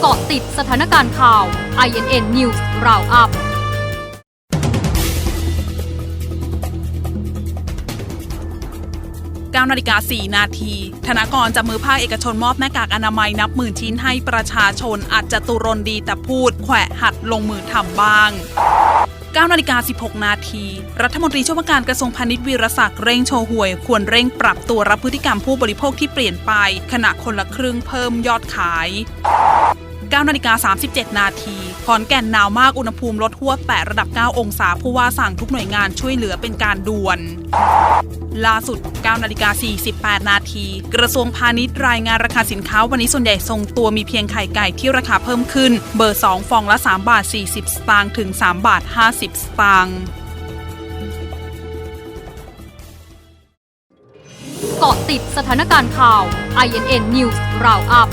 เกาะติดสถานการณ์ข่าว INN News Roundup 9นาฬิกา 4 นาที ธนากรจับมือภาคเอกชนมอบหน้ากากอนามัยนับหมื่นชิ้นให้ประชาชนอาจจะตุรนดีแต่พูดแขวะหัดลงมือทำบ้าง 9นาฬิกา16 นาที รัฐมนตรีช่วยว่าการกระทรวงพาณิชย์วีรศักดิ์เร่งโชว์หวย ควรเร่งปรับตัวรับพฤติกรรมผู้บริโภคที่เปลี่ยนไป ขณะคนละครึ่งเพิ่มยอดขาย 9นาฬิกา37 นาทีขอนแก่นหนาวมากอุณหภูมิลดหวแต่ระดับ 9 องศาผู้ว่าสั่งทุกหน่วยงานช่วยเหลือเป็นการด่วน ล่าสุด 9 นาฬิกา 48 นาที กระทรวงพาณิชย์รายงานราคาสินค้าวันนี้ส่วนใหญ่ทรงตัวมีเพียงไข่ไก่ที่ราคาเพิ่มขึ้น เบอร์ 2 ฟองละ 3 บาท 40 สตางค์ถึง 3 บาท 50 สตางค์เกาะติดสถานการณ์ข่าว INN News Roundup